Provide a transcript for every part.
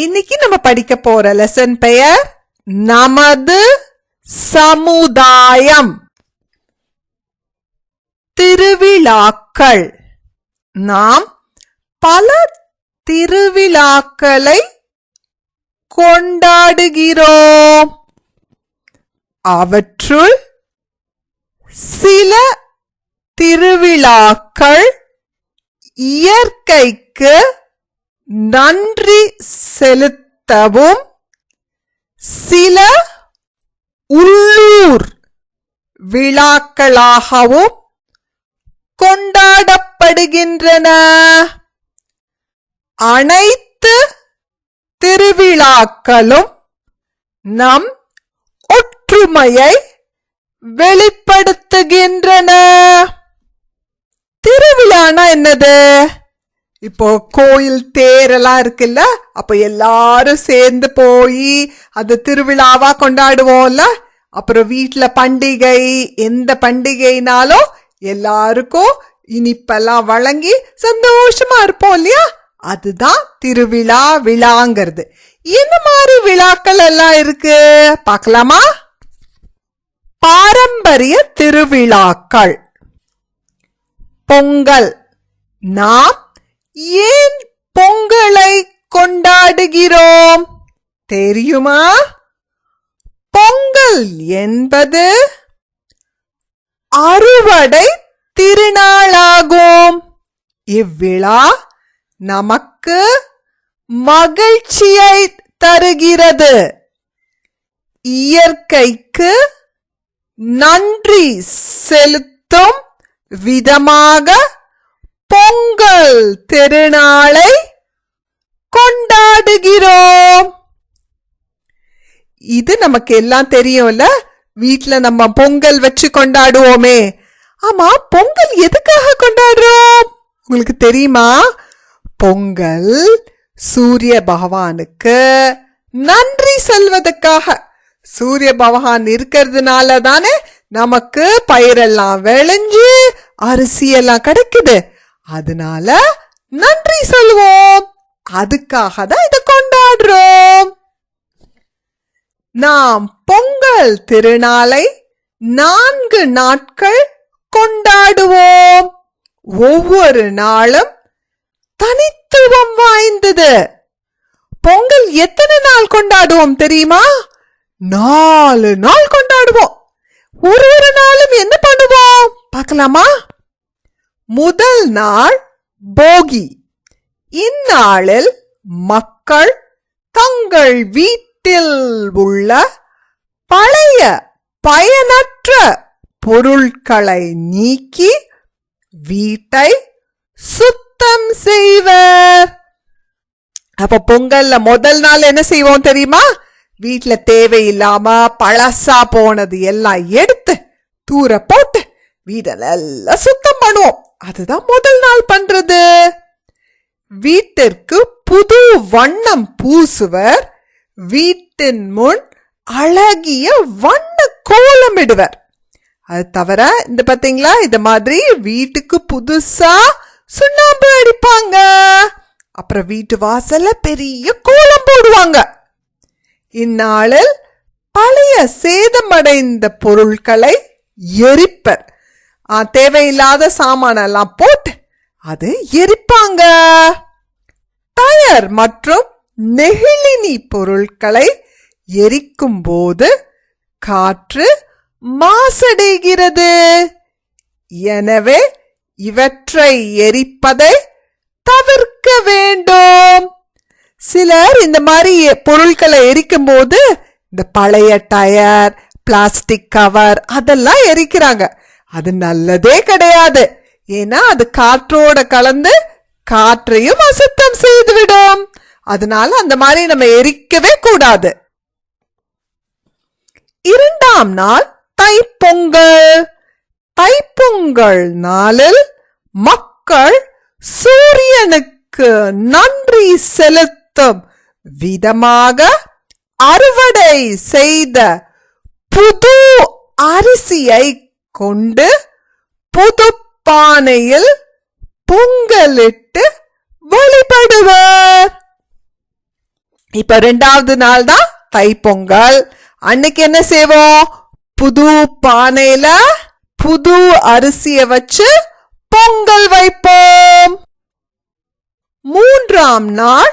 இன்னைக்கு நம்ம படிக்க போற லெசன் பெயர் நமது சமுதாயம். திருவிழாக்கள். நாம் பல திருவிழாக்களை கொண்டாடுகிறோம். அவற்றுள் சில திருவிழாக்கள் இயற்கைக்கு நன்றி செலுத்தவும் சில உள்ளூர் விழாக்களாகவும் கொண்டாடப்படுகின்றன. அனைத்து திருவிழாக்களும் நம் ஒற்றுமையை வெளிப்படுத்துகின்றன. திருவிழானா என்னது? இப்போ கோயில் தேரெல்லாம் இருக்குல்ல அப்ப எல்லாரும் சேர்ந்து போய் அது திருவிழாவா கொண்டாடுவோம்ல? அப்புறம் வீட்டில் பண்டிகை எந்த பண்டிகைனாலும் எல்லாருக்கும் இனிப்பெல்லாம் வழங்கி சந்தோஷமா இருப்போம் இல்லையா? அதுதான் திருவிழா விழாங்கிறது. என்ன மாதிரி விழாக்கள் எல்லாம் இருக்கு? பார்க்கலாமா? பாரம்பரிய திருவிழாக்கள். பொங்கல் நாம் ஏன் பொங்கலை கொண்டாடுகிறோம்? தெரியுமா? பொங்கல் என்பது அறுவடை திருநாளாகும். இவ்விழா நமக்கு மகிழ்ச்சியை தருகிறது. இயற்கைக்கு நன்றி செலுத்தும் விதமாக பொங்கல் திருநாளை கொண்டாடுகிறோம். இது நமக்கு எல்லாம் தெரியும்ல? வீட்ல நம்ம பொங்கல் வச்சு கொண்டாடுவோமே. ஆமா பொங்கல் எதுக்காக கொண்டாடுறோம்? உங்களுக்கு தெரியுமா? பொங்கல் சூரிய பகவானுக்கு நன்றி சொல்வதற்காக. சூரிய பகவான் இருக்கிறதுனால தானே நமக்கு பயிரெல்லாம் விளைஞ்சு அரிசி எல்லாம் கிடைக்குது. அதனால நன்றி சொல்வோம். அதுக்காக தான் இதை கொண்டாடுறோம். நாம் பொங்கல் திருநாளை நான்கு நாட்கள் கொண்டாடுவோம். ஒவ்வொரு நாளும் தனித்துவம் வாய்ந்தது. பொங்கல் எத்தனை நாள் கொண்டாடுவோம் தெரியுமா? நாலு நாள் கொண்டாடுவோம். ஒரு ஒரு நாளும் என்ன பண்ணுவோம்? பார்க்கலாமா? முதல் நாள் போகி. இந்நாளில் மக்கள் தங்கள் வீட்டில் உள்ள பழைய பயனற்ற பொருட்களை நீக்கி வீட்டை சுத்தம் செய்வர். அப்ப பொங்கல்ல முதல் நாள் என்ன செய்வோம் தெரியுமா? வீட்டில் தேவையில்லாம பழசா போனது எல்லாம் எடுத்து தூர போட்டு வீடெல்லாம் சுத்தம் பண்ணுவோம். அதுதான் முதல் நாள் பண்றது. வீட்டிற்கு புது வண்ணம் பூசுவர். வீட்டின் முன் அழகிய வண்ண கோலமிடுவர் அது தவிர இந்த பாத்தீங்களா இந்த மாதிரி வீட்டுக்கு புதுசா சுண்ணாம்பு அடிப்பாங்க. அப்புறம் வீட்டு வாசல்ல பெரிய கோலம் போடுவாங்க. இந்நாளில் பழைய சேதமடைந்த பொருட்களை எரிப்பர். தேவையில்லாத சாமானெல்லாம் போட்டு அது எரிப்பாங்க. டயர் மற்றும் நெகிழினி பொருட்களை எரிக்கும் போது காற்று மாசடைகிறது. எனவே இவற்றை எரிப்பதை தவிர்க்க வேண்டும். சிலர் இந்த மாதிரி பொருட்களை எரிக்கும் போது இந்த பழைய டயர் பிளாஸ்டிக் கவர் அதெல்லாம் எரிக்கிறாங்க. அது நல்லதே கிடையாது. ஏன்னா அது காற்றோட கலந்து காற்றையும் அசுத்தம் செய்துவிடும். அதனால அந்த மாதிரி நம்ம எரிக்கவே கூடாது. இரண்டாம் நாள் தைப்பொங்கல். தைப்பொங்கல் நாளில் மக்கள் சூரியனுக்கு நன்றி செலுத்தும் விதமாக அறுவடை செய்த புது அரிசியை கொண்டு புது பானையில் பொங்கலிட்டு வழிபடுவர். இப்ப ரெண்டாவது நாள் தான் தைப்பொங்கல். அன்னைக்கு என்ன செய்வோம்? புது பானையில புது அரிசிய வச்சு பொங்கல் வைப்போம். மூன்றாம் நாள்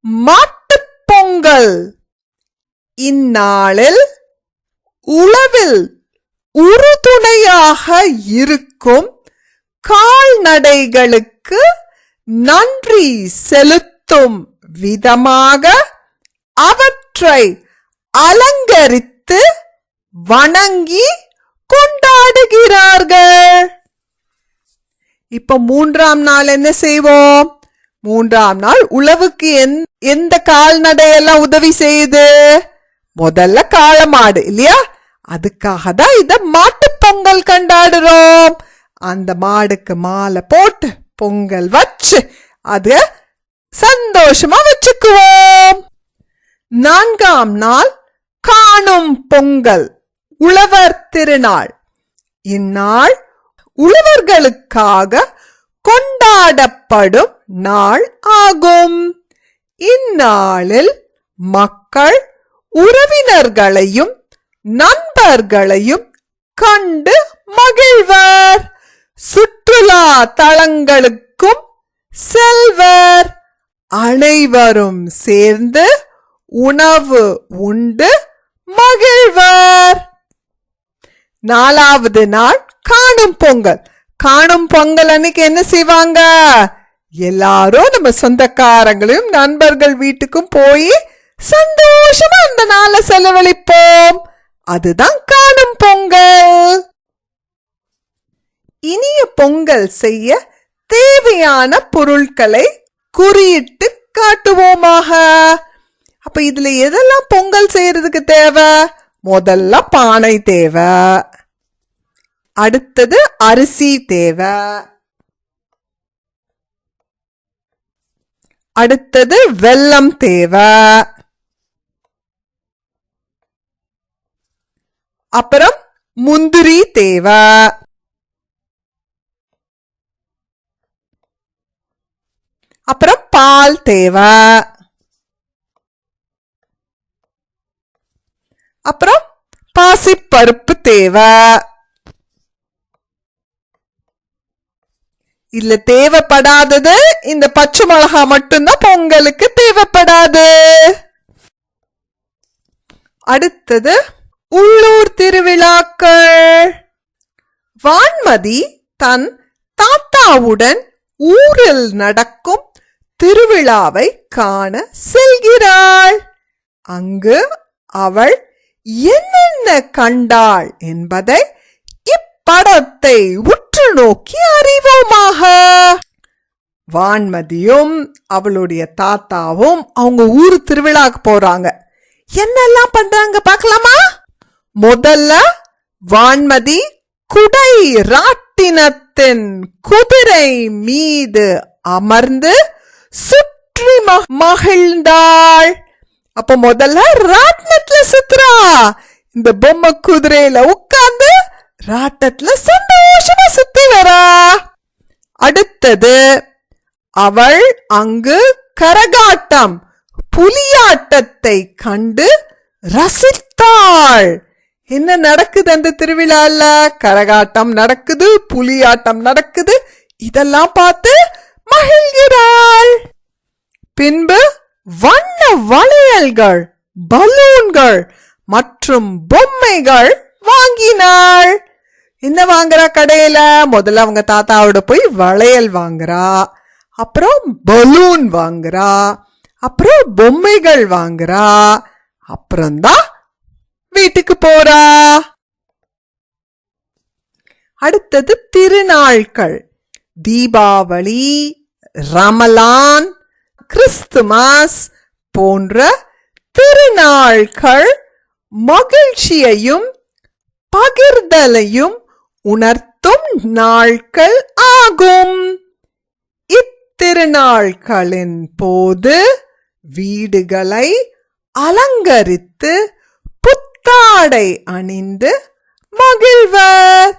மாட்டு பொங்கல். இந்நாளில் உளவில் உறுதுணையாக இருக்கும் கால்நடைகளுக்கு நன்றி செலுத்தும் விதமாக அவற்றை அலங்கரித்து வணங்கி கொண்டாடுகிறார்கள். இப்ப மூன்றாம் நாள் என்ன செய்வோம்? மூன்றாம் நாள் உழவுக்கு எந்- எந்த கால்நடையெல்லாம் உதவி செய்யுது? முதல்ல காளமாடு இல்லையா? அதுக்காக தான் இத மாட்டுப் பொங்கல் கொண்டாடுறோம். அந்த மாடுக்கு மாலை போட்டு பொங்கல் வச்சு அது சந்தோஷமா வச்சுக்குவோம். நான்காம் நாள் காணும் பொங்கல் உழவர் திருநாள். இந்நாள் உழவர்களுக்காக கொண்டாடப்படும் நாள் ஆகும். இந்நாளில் மக்கள் உறவினர்களையும் நண்பர்களையும் கண்டு மகிழ்வர். சுற்றுலா தலங்களுக்கும் செல்வர். அனைவரும் சேர்ந்து உணவு உண்டு மகிழ்வர். நாலாவது நாள் காணும் பொங்கல். காணும் பொங்கல் அன்னைக்கு என்ன செய்வாங்க? எல்லாரும் நம்ம சொந்தக்காரங்களையும் நண்பர்கள் வீட்டுக்கும் போய் சந்தோஷமா அந்த நாளை செலவழிப்போம். அதுதான் காணும் பொங்கல். இனிய பொங்கல் செய்ய தேவையான பொருட்களை குறியிட்டு காட்டுவோமாக. அப்ப இதுல எதெல்லாம் பொங்கல் செய்யறதுக்கு தேவை? முதல்ல பானை தேவை. அடுத்தது அரிசி தேவை. அடுத்தது வெல்லம் தேவை. அப்புறம் முந்திரி தேவை. அப்புறம் பால் தேவை. அப்புறம் பாசிப்பருப்பு தேவை. இதுல தேவைப்படாதது இந்த பச்சை மிளகா மட்டும்தான் பொங்கலுக்கு தேவைப்படாது. அடுத்தது உள்ளூர் திருவிழாக்கள். வான்மதி தன் தாத்தாவுடன் ஊரில் நடக்கும் திருவிழாவை காண செல்கிறாள். அங்கு அவள் என்னென்ன கண்டாள் என்பதை இப்படத்தை உற்று நோக்கி அறிவோமாக. வான்மதியும் அவளுடைய தாத்தாவும் அவங்க ஊர் திருவிழாக்கு போறாங்க. என்னெல்லாம் பண்றாங்க பார்க்கலாமா? முதல்ல வான்மதி குடை ராட்டினத்தின் குதிரை மீது அமர்ந்து சுற்றி மகிழ்ந்தாள். அப்ப முதல்ல ராட்டினத்துல சுத்துறா. இந்த பொம்மை குதிரையில உட்கார்ந்து ராட்டத்துல சந்தோஷமா சுத்தி வரா. அடுத்தது அவள் அங்கு கரகாட்டம் புலியாட்டத்தை கண்டு ரசித்தாள். என்ன நடக்குது அந்த திருவிழால? கரகாட்டம் நடக்குது புலியாட்டம் நடக்குது. இதெல்லாம் பார்த்து மகிழ்கிறாள். பின்பு வண்ண வளையல்கள் பலூன்கள் மற்றும் பொம்மைகள் வாங்கினாள். என்ன வாங்குறா கடையில? முதல்ல அவங்க தாத்தாவோட போய் வளையல் வாங்குறா. அப்புறம் பலூன் வாங்குறா. அப்புறம் பொம்மைகள் வாங்குறா. அப்புறம்தான் வீட்டுக்கு போறா அடுத்தது திருநாள்கள். தீபாவளி ரமலான் கிறிஸ்துமஸ் போன்ற திருநாள்கள் மகிழ்ச்சியையும் பகிர்தலையும் உணர்த்தும் நாட்கள் ஆகும். இத்திருநாள்களின் போது வீடுகளை அலங்கரித்து புத்தாடை அணிந்து மகிழ்வர்.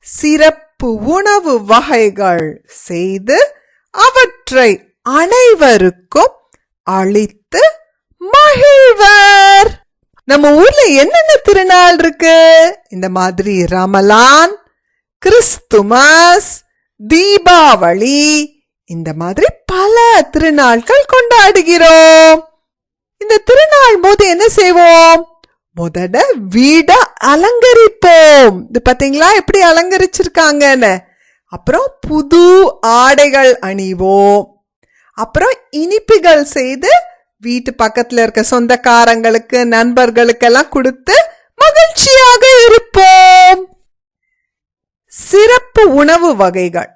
சிறப்பு உணவு வகைகள் செய்து அவற்றை அனைவருக்கும் அளித்து மகிழ்வர். நம்ம ஊர்ல என்னென்ன திருநாள் இருக்கு? இந்த மாதிரி ரமலான் கிறிஸ்துமஸ் தீபாவளி இந்த மாதிரி பல திருநாட்கள் கொண்டாடுகிறோம். இந்த திருநாள் போது என்ன செய்வோம்? முதல்ல வீடை அலங்கரிப்போம். இது பார்த்தீங்களா எப்படி அலங்கரிச்சிருக்காங்கன்னு. அப்புறம் புது ஆடைகள் அணிவோம். அப்புறம் இனிப்புகள் செய்து வீட்டு பக்கத்தில் இருக்க சொந்தக்காரங்களுக்கு நண்பர்களுக்கெல்லாம் கொடுத்து மகிழ்ச்சியாக இருப்போம். சிறப்பு உணவு வகைகள்.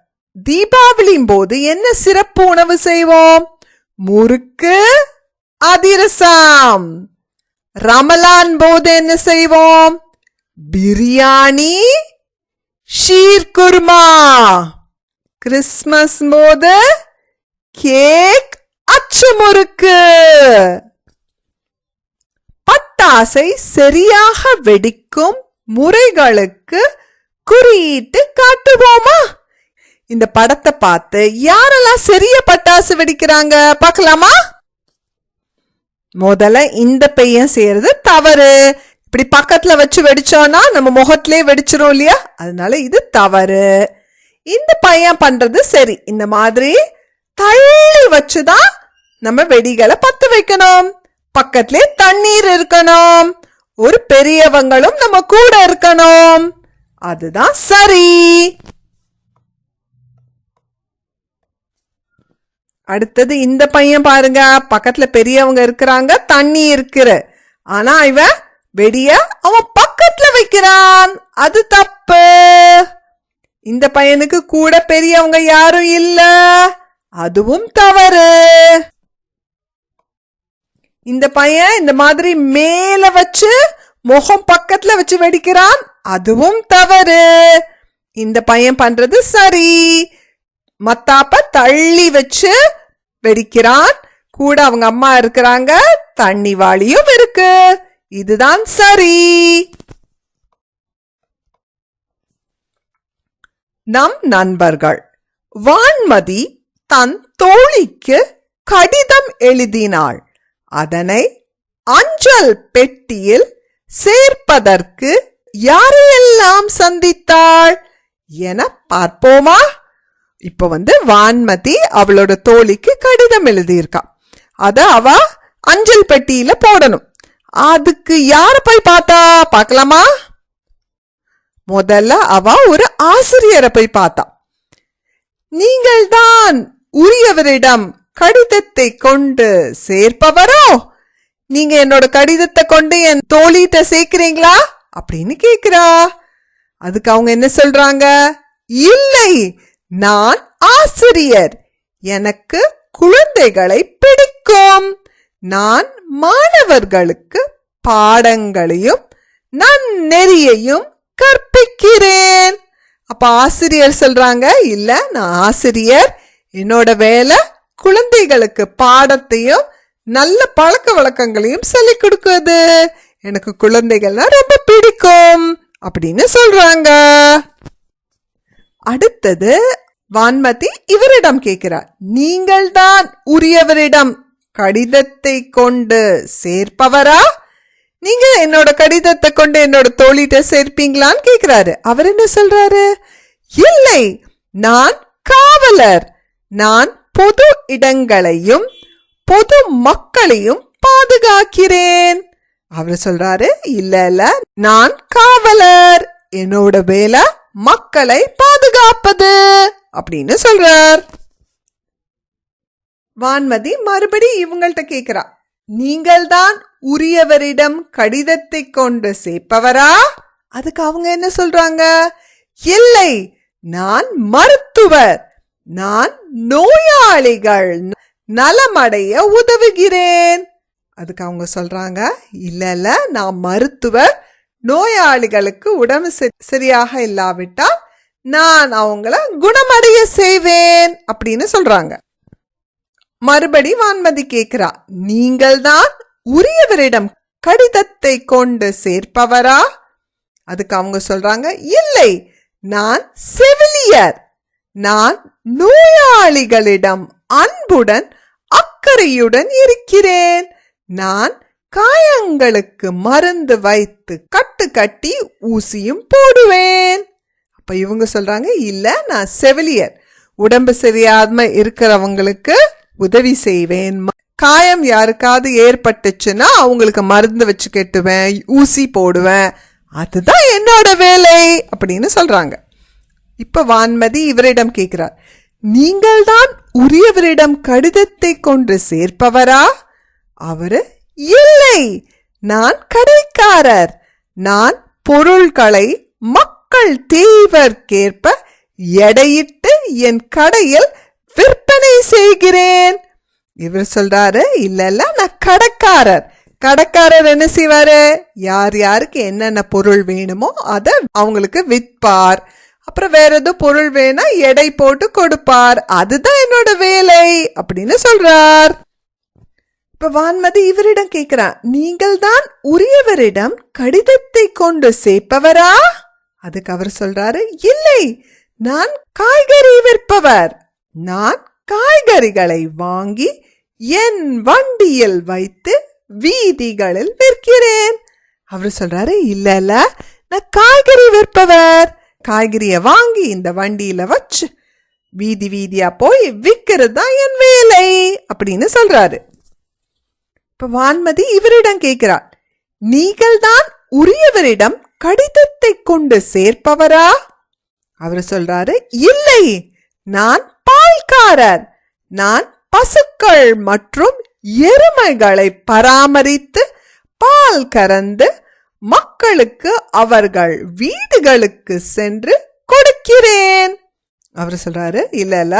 தீபாவளியின் போது என்ன சிறப்பு உணவு செய்வோம்? முறுக்கு அதிரசம். ரமலான் போது என்ன செய்வோம்? பிரியாணி ஷீர்குர்மா கிறிஸ்மஸ் போது கேக் அச்சு முறுக்கு. பட்டாசை சரியாக வெடிக்கும் முறைகளுக்கு குறியிட்டு காட்டுவோமா? இந்த படத்தை பார்த்து யாரெல்லாம் சரியா பட்டாசு வெடிக்கிறாங்க பார்க்கலாமா? முதல்ல இந்த பையன் செய்யறது தவறு. இப்படி பக்கத்துல வச்சு வெடிச்சோம்னா நம்ம முகத்திலே வெடிச்சிரும் இல்லையா? அதனால இது தவறு. இந்த பையன் பண்றது சரி. இந்த மாதிரி தள்ளி வச்சுதான் நம்ம வெடிகளை பத்து வைக்கணும். பக்கத்திலே தண்ணீர் இருக்கணும். ஒரு பெரியவங்களும் நம்ம கூட இருக்கணும். அதுதான் சரி. அடுத்தது இந்த பையன் பாருங்க பக்கத்துல பெரியவங்க இருக்கிறாங்க தண்ணி இருக்கிற. ஆனா இவன் வெடிய அவன் பக்கத்துல வைக்கிறான். அது தப்பு. இந்த பையனுக்கு கூட பெரியவங்க யாரும் இல்ல. அதுவும் தவறு. இந்த பையன் இந்த மாதிரி மேல வச்சு முகம் பக்கத்துல வச்சு வெடிக்கிறான். அதுவும் தவறு. இந்த பையன் பண்றது சரி. மத்தாப்ப தள்ளி வச்சு வெடிக்கிறான். கூட அவங்க அம்மா இருக்கிறாங்க. தண்ணி வாளியும் இருக்கு. இதுதான் சரி. நம் நண்பர்கள் வான்மதி தன் தோழிக்கு கடிதம் எழுதினாள். அதனை அஞ்சல் பெட்டியில் சேர்ப்பதற்கு யாரையெல்லாம் சந்தித்தாள்? என பார்ப்போமா? இப்போ வந்து வான்மதி அவளோட தோழிக்கு கடிதம் எழுதியிருக்கா. அதை அவ அஞ்சல் பெட்டியில போடணும். அதுக்கு யார போய் பார்த்தா? பார்க்கலாமா? முதல்ல அவ ஒரு ஆசிரியரை போய் பார்த்தா. நீங்கள் தான் உரியவரிடம் கடிதத்தை கொண்டு சேர்ப்பவரோ? நீங்க என்னோட கடிதத்தை கொண்டு என் தோழிட்ட சேர்க்கிறீங்களா? அப்படின்னு கேக்குறா. அதுக்கு அவங்க என்ன சொல்றாங்க? இல்லை நான் ஆசிரியர். எனக்கு குழந்தைகளை பிடிக்கும். நான் மாணவர்களுக்கு பாடங்களையும் நன்னெறியையும் கற்பிக்கிறேன். அப்ப ஆசிரியர் சொல்றாங்க இல்ல நான் ஆசிரியர். என்னோட வேலை குழந்தைகளுக்கு பாடத்தையும் நல்ல பழக்க வழக்கங்களையும் சொல்லிக் கொடுக்குது எனக்கு குழந்தைகள்னா ரொம்ப பிடிக்கும். அப்படின்னு சொல்றாங்க. அடுத்தது வான்மதி இவரிடம் கேட்கிறார். நீங்கள் தான் உரியவரிடம் கடிதத்தை கொண்டு சேர்ப்பவரா? நீங்க என்னோட கடிதத்தை கொண்டு என்னோட தோழிட்ட சேர்ப்பீங்களான்னு கேட்கிறாரு. அவர் என்ன சொல்றாரு? இல்லை நான் காவலர். நான் பொது இடங்களையும் பொது மக்களையும் பாதுகாக்கிறேன். அவர் சொல்றாரு இல்ல இல்ல நான் காவலர். என்னோட வேலை மக்களை பாதுகாப்பது. அப்படின்னு சொல்றார். வான்மதி மறுபடி இவங்கள்ட்ட கேக்குறா. நீங்கள் தான் உரியவரிடம் கடிதத்தை கொண்டு சேர்ப்பவரா? அதுக்கு அவங்க என்ன சொல்றாங்க? இல்லை நான் மருத்துவர். நான் நோயாளிகள். நலமடைய உதவுகிறேன். அதுக்கு அவங்க சொல்றாங்க. இல்ல இல்ல நான் மருத்துவர். நோயாளிகளுக்கு உடம்பு சரியாக இல்லாவிட்டால் நான் அவங்கள குணமடைய செய்வேன் அப்படின்னு சொல்றாங்க. மறுபடி வான்மதி கேக்குறா நீங்கள் தான் உரியவரிடம் கடிதத்தை கொண்டு சேர்ப்பவரா? அதுக்கு அவங்க சொல்றாங்க இல்லை நான் செவிலியர். நான் நோயாளிகளிடம் அன்புடன் அக்கறையுடன் இருக்கிறேன். நான் காயங்களுக்கு மருந்து வைத்து கட்டு கட்டி ஊசியும் போடுவேன். அப்போ இவங்க சொல்றாங்க இல்லை நான் செவிலியர். உடம்பு சரியாம இருக்கிறவங்களுக்கு உதவி செய்வேன். காயம் யாருக்காவது ஏற்பட்டுச்சுன்னா அவங்களுக்கு மருந்து வச்சு கட்டுவேன் ஊசி போடுவேன். அதுதான் என்னோட வேலை அப்படின்னு சொல்றாங்க. இப்போ வான்மதி இவரிடம் கேட்கிறார் நீங்கள்தான் உரியவரிடம் கடிதத்தை கொண்டு சேர்ப்பவரா? அவரு இல்லை நான் கடைக்காரர். நான் பொருள்களை மக் மக்கள் தேய்வர்க்கேற்ப எடையிட்டு என் கடையில் விற்பனை செய்கிறேன். இவர் சொல்றாரு இல்ல நான் கடைக்காரர். கடைக்காரர் என்ன செய்வாரு? யார் யாருக்கு என்னென்ன பொருள் வேணுமோ அதை அவங்களுக்கு விற்பார். அப்புறம் வேற ஏதோ பொருள் வேணா எடை போட்டு கொடுப்பார். அதுதான் என்னோட வேலை அப்படின்னு சொல்றார். இப்ப வான்மதி இவரிடம் கேக்குறா நீங்கள் தான் உரியவரிடம் கடிதத்தை கொண்டு சேர்ப்பவரா? அதுக்கு அவர் சொல்றாரு இல்லை நான் காய்கறி விற்பவர். நான் காய்கறிகளை வாங்கி என் வண்டியில் வைத்து வீதிகளில் விற்கிறேன். அவர் சொல்றாரு இல்ல இல்ல நான் காய்கறி விற்பவர். காய்கறிய வாங்கி இந்த வண்டியில வச்சு வீதி வீதியா போய் விற்கிறது தான் என் வேலை அப்படின்னு சொல்றாரு. இப்ப வான்மதி இவரிடம் கேட்கிறார் நீங்கள் தான் உரியவரிடம் கடிதத்தை கொண்டு சேர்ப்பவரா? அவர் சொல்றாரு இல்லை நான் பால்காரர். நான் பசுக்கள் மற்றும் எருமைகளை பராமரித்து பால் கறந்து மக்களுக்கு அவர்கள் வீடுகளுக்கு சென்று கொடுக்கிறேன். அவர் சொல்றாரு இல்ல இல்ல.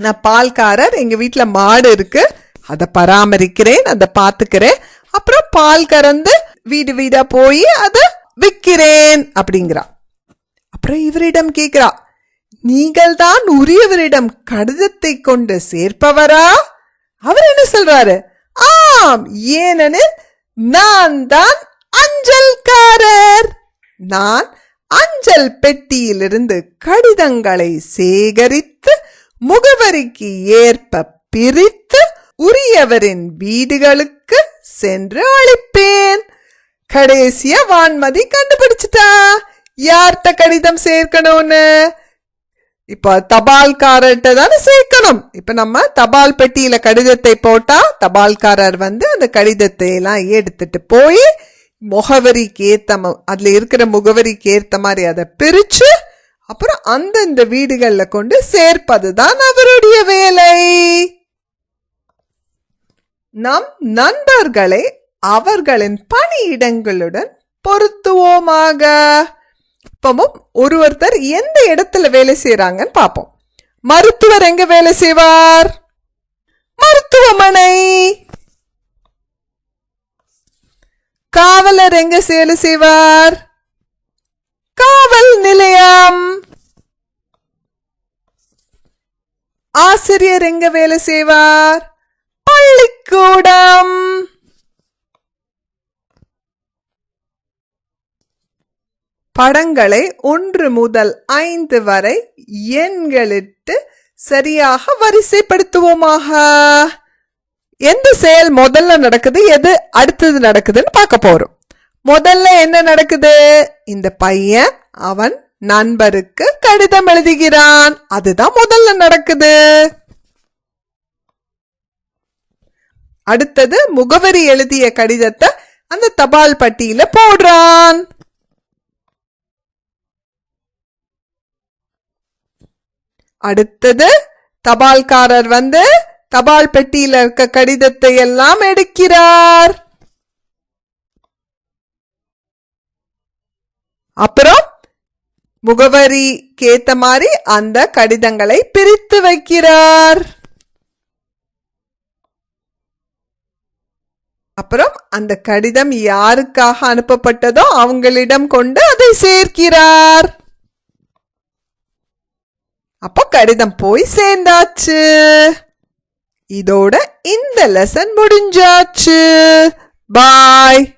நான் பால்காரர் எங்க வீட்டுல மாடு இருக்கு. அதை பராமரிக்கிறேன் அதை பார்த்துக்கிறேன் அப்புறம் பால் கறந்து வீடு வீடா போய் அதை விற்கிறேன் அப்படிங்கிறா. அப்புறம் இவரிடம் கேட்கிறா நீங்கள் தான் உரியவரிடம் கடிதத்தை கொண்டு சேர்ப்பவரா? அவர் என்ன சொல்றாரு ஆம் ஏனெனில் நான் தான் அஞ்சல்காரர். நான் அஞ்சல் பெட்டியிலிருந்து கடிதங்களை சேகரித்து முகவரிக்கு ஏற்ப பிரித்து உரியவரின் வீடுகளுக்கு சென்று அளிப்பேன். கடைசியா வான்மதி கண்டுபிடிச்சிட்டா. யார்கிட்ட கடிதம் சேர்க்கணும்னு? இப்போ தபால்காரர்கிட்ட தானே சேர்க்கணும். இப்ப நம்ம தபால் பெட்டியில கடிதத்தை போட்டா தபால்காரர் வந்து அந்த கடிதத்தை எல்லாம் எடுத்துட்டு போய் முகவரிக்கு ஏத்த ம- அதுல இருக்கிற முகவரிக்கு ஏத்த மாதிரி அதை பிரிச்சு அப்புறம் அந்தந்த வீடுகளில் கொண்டு சேர்ப்பது தான் அவருடைய வேலை. நம் நண்பர்களை அவர்களின் பணியிடங்களுடன் பொருத்துவோமாக. இப்பவும் ஒருவர்த்தர் எந்த இடத்துல வேலை செய்யறாங்கன்னு பார்ப்போம். மருத்துவர் எங்க வேலை செய்வார்? மருத்துவமனை. காவலர் எங்க வேலை செய்வார்? காவல் நிலையம். ஆசிரியர் எங்க வேலை செய்வார்? பள்ளிக்கூடம். படங்களை ஒன்று முதல் ஐந்து வரை எண்களிட்டு சரியாக வரிசைப்படுத்துவோமாக. எந்த செயல் முதல்ல நடக்குது எது அடுத்தது நடக்குதுன்னு பார்க்க போறோம். முதல்ல என்ன நடக்குது? இந்த பையன் அவன் நண்பருக்கு கடிதம் எழுதுகிறான். அதுதான் முதல்ல நடக்குது. அடுத்தது முகவரி எழுதிய கடிதத்தை அந்த தபால் பட்டியில போடுறான். அடுத்தது தபால்காரர் வந்து தபால் பெட்டியில இருக்க கடிதத்தை எல்லாம் எடுக்கிறார். அப்புறம் முகவரிக்கு ஏத்த மாதிரி அந்த கடிதங்களை பிரித்து வைக்கிறார். அப்புறம் அந்த கடிதம் யாருக்காக அனுப்பப்பட்டதோ அவங்களிடம் கொண்டு அதை சேர்க்கிறார். அப்போ கடிதம் போய் சேர்ந்தாச்சு. இதோட இந்த லெசன் முடிஞ்சாச்சு. பாய்